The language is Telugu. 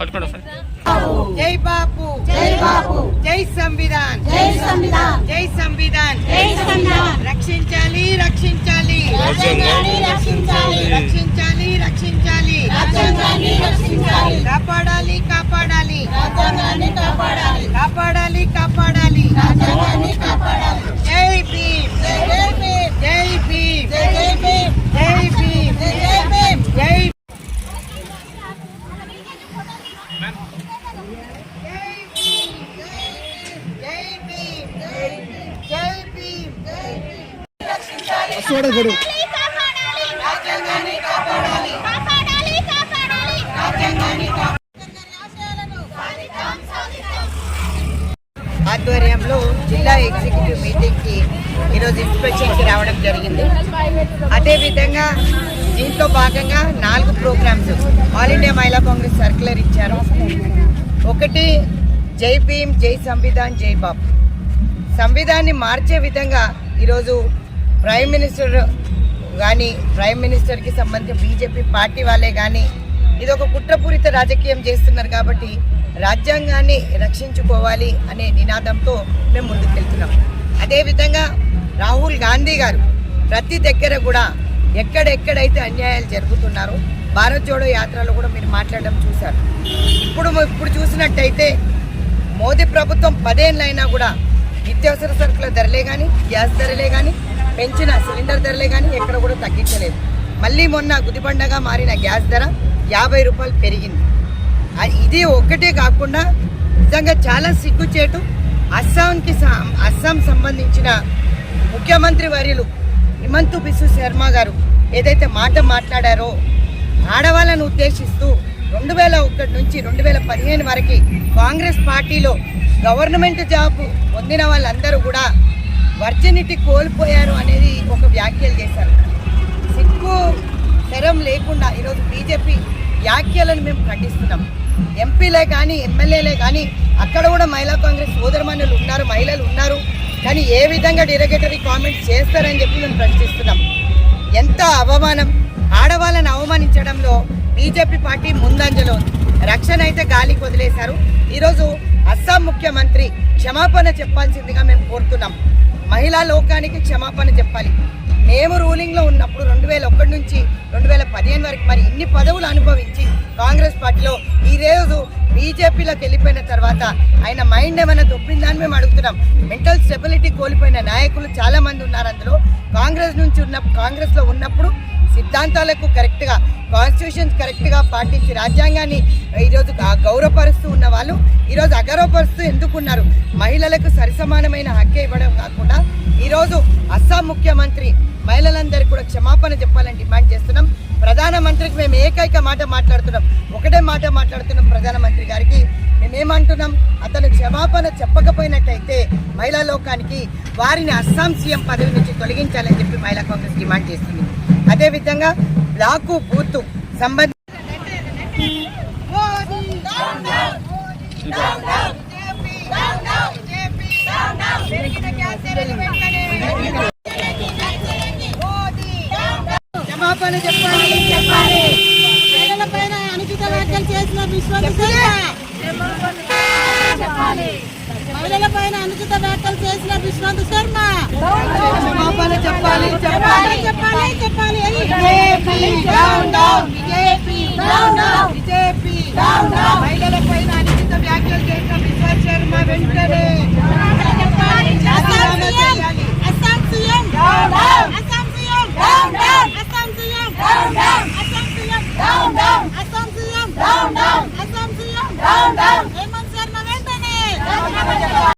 పట్టుకోండి సార్ జై బాపు. జై బాపు. జై సంవిధాన్. జై సంవిధాన్. జై సంవిధాన్. జై సంవిధాన్. రక్షించాలి రక్షించాలి. రాజ్యాంగాన్ని రక్షించాలి. రక్షించాలి రక్షించాలి. రాజ్యాంగాన్ని రక్షించాలి. కాపాడాలి కాపాడాలి కాపాడాలి రాజ్యాంగాన్ని కాపాడాలి జై భీమ్ జై భీమ్ జై భీమ్ జై జై భీమ్ జై భీమ్ జై జై భీమ్ జై జై భీమ్ జై భీమ్ రాజ్యాంగాన్ని కాపాడాలి కాపాడాలి కాపాడాలి రాజ్యాంగాన్ని ఆధ్వర్యంలో జిల్లా ఎగ్జిక్యూటివ్ మీటింగ్కి ఈరోజు ఇన్స్పెక్షన్కి రావడం జరిగింది. అదేవిధంగా దీంట్లో భాగంగా నాలుగు ప్రోగ్రామ్స్. ఆల్ ఇండియా మహిళా కాంగ్రెస్ సర్క్యులర్ ఇచ్చారు. ఒకటి జై భీమ్ జై సంవిధాన్ జై బాబు సంవిధాన్ని మార్చే విధంగా ఈరోజు ప్రైమ్ మినిస్టర్ కానీ ప్రైమ్ మినిస్టర్కి సంబంధించిన బీజేపీ పార్టీ వాళ్ళే కానీ ఇది ఒక కుట్రపూరిత రాజకీయం చేస్తున్నారు కాబట్టి రాజ్యాంగాన్ని రక్షించుకోవాలి అనే నినాదంతో మేము ముందుకు వెళ్తున్నాం అదేవిధంగా రాహుల్ గాంధీ గారు ప్రతి దగ్గర కూడా ఎక్కడెక్కడైతే అన్యాయాలు జరుగుతున్నారో భారత్ జోడో యాత్రలో కూడా మీరు మాట్లాడడం చూశారు. ఇప్పుడు ఇప్పుడు చూసినట్టయితే మోదీ ప్రభుత్వం పదేళ్ళైనా కూడా నిత్యావసర సరుకుల ధరలే కానీ గ్యాస్ ధరలే కానీ పెంచిన సిలిండర్ ధరలే కానీ ఎక్కడ కూడా తగ్గించలేదు. మళ్ళీ మొన్న గుదిబండగా మారిన గ్యాస్ ధర యాభై రూపాయలు పెరిగింది. ఇది ఒక్కటే కాకుండా నిజంగా చాలా సిగ్గుచేటు అస్సాంకి అస్సాం సంబంధించిన ముఖ్యమంత్రి వర్యులు హిమంతు బిసు శర్మ గారు ఏదైతే మాట మాట్లాడారో ఆడవాళ్ళను ఉద్దేశిస్తూ రెండు వేల ఒకటి నుంచి రెండు వేల పదిహేను వరకు కాంగ్రెస్ పార్టీలో గవర్నమెంట్ జాబ్ పొందిన వాళ్ళందరూ కూడా వర్జినిటీ కోల్పోయారు అనేది ఒక వ్యాఖ్యలు చేశారు. సిక్కు శరం లేకుండా ఈరోజు బీజేపీ వ్యాఖ్యలను మేము ఖండిస్తున్నాం. ఎంపీలే కానీ ఎమ్మెల్యేలే కానీ అక్కడ కూడా మహిళా కాంగ్రెస్ సోదరమణులు ఉన్నారు మహిళలు ఉన్నారు. కానీ ఏ విధంగా డిరగేటరీ కామెంట్స్ చేస్తారని చెప్పి మేము ప్రశ్నిస్తున్నాం. ఎంత అవమానం? ఆడవాళ్ళని అవమానించడంలో బీజేపీ పార్టీ ముందంజలో ఉంది. రక్షణ అయితే గాలికి వదిలేశారు. ఈరోజు అస్సాం ముఖ్యమంత్రి క్షమాపణ చెప్పాల్సిందిగా మేము కోరుతున్నాం. మహిళా లోకానికి క్షమాపణ చెప్పాలి. మేము రూలింగ్లో ఉన్నప్పుడు రెండు వేల ఒకటి నుంచి పదిహేను వరకు మరి ఇన్ని పదవులు అనుభవించి కాంగ్రెస్ పార్టీలో ఈ రోజు బీజేపీలోకి వెళ్ళిపోయిన తర్వాత ఆయన మైండ్ ఏమైనా దొబ్బిందని మేము అడుగుతున్నాం. మెంటల్ స్టెబిలిటీ కోల్పోయిన నాయకులు చాలామంది ఉన్నారు అందులో. కాంగ్రెస్ నుంచి ఉన్న కాంగ్రెస్లో ఉన్నప్పుడు సిద్ధాంతాలకు కరెక్ట్గా కాన్స్టిట్యూషన్స్ కరెక్ట్గా పాటించి రాజ్యాంగాన్ని ఈరోజు గౌరవపరుస్తూ ఉన్న వాళ్ళు ఈరోజు అగౌరవపరుస్తూ ఎందుకున్నారు? మహిళలకు సరిసమానమైన హక్కే ఇవ్వడం కాకుండా ఈరోజు అస్సాం ముఖ్యమంత్రి మహిళలందరికీ కూడా క్షమాపణ చెప్పాలని డిమాండ్ చేస్తున్నాం. ప్రధానమంత్రికి మేము ఏకైక మాట మాట్లాడుతున్నాం. ఒకటే మాట మాట్లాడుతున్నాం ప్రధానమంత్రి గారికి. మేమేమంటున్నాం? అతను క్షమాపణ చెప్పకపోయినట్టయితే మహిళా లోకానికి వారిని అస్సాం సీఎం పదవి నుంచి తొలగించాలని చెప్పి మహిళా కాంగ్రెస్ డిమాండ్ చేస్తుంది. అదేవిధంగా బ్లాకు బూత్ సంబంధ చెప్పని చెప్పాలి చెప్పాలి పైన అనుచిత వ్యాఖ్యలు చేసిన విశ్వంత్ శర్మ. అనుచిత వ్యాఖ్యలు చేసిన విశ్వంత్ శర్మ. చెప్పాలి చెప్పాలి చెప్పాలి చెప్పాలి చెప్పాలి మహిళల పైన అనుచిత వ్యాఖ్యలు చేసిన విశ్వంత్ శర్మ